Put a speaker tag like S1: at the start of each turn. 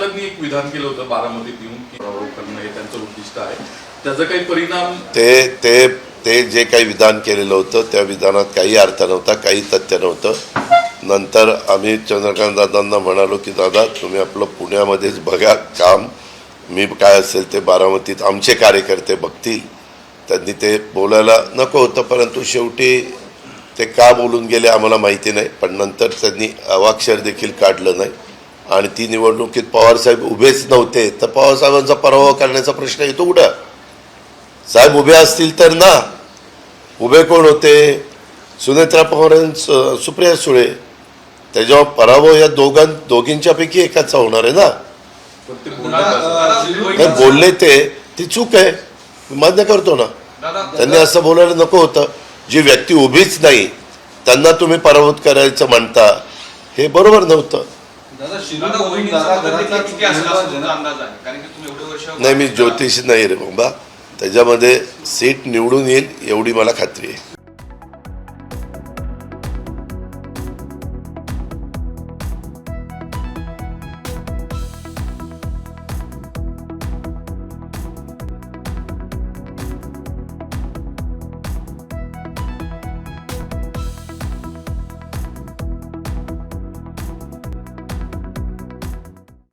S1: पाटलांनी एक विधान केलं होतं बारामतीत येऊन करणं हे त्यांचं उद्दिष्ट आहे. त्याचा काही परिणाम
S2: ते ते ते जे काही विधान केलेलं होतं त्या विधानात काही अर्थ नव्हता काही तथ्य नव्हतं. नंतर आम्ही चंद्रकांत दादांना म्हणालो की दादा तुम्ही आपलं पुण्यामध्येच बघा काम. मी काय असेल ते बारामतीत आमचे कार्यकर्ते बघतील. त्यांनी ते बोलायला नको होतं परंतु शेवटी ते का बोलून गेले आम्हाला माहिती नाही. पण नंतर त्यांनी अवाक्षर देखील काढलं नाही. आणि ती निवडणुकीत पवारसाहेब उभेच नव्हते. तर पवारसाहेबांचा पराभव करण्याचा प्रश्न येतो कुठं? साहेब उभे असतील तर ना. उभे कोण होते? सुनेत्रा पवार सुप्रिया सुळे. त्याच्यावर पराभव या दोघां दोघींच्यापैकी एकाचा होणार आहे ना. नाही बोलले ते ती चूक आहे. मी मान्य करतो ना. त्यांनी असं बोलायला नको होतं. जी व्यक्ती उभीच नाही त्यांना तुम्ही पराभूत करायचं म्हणता हे बरोबर नव्हतं. नाही मी ज्योतिष नाही रे बाबा. त्याच्यामध्ये सीट निवडून येईल एवढी मला खात्री आहे.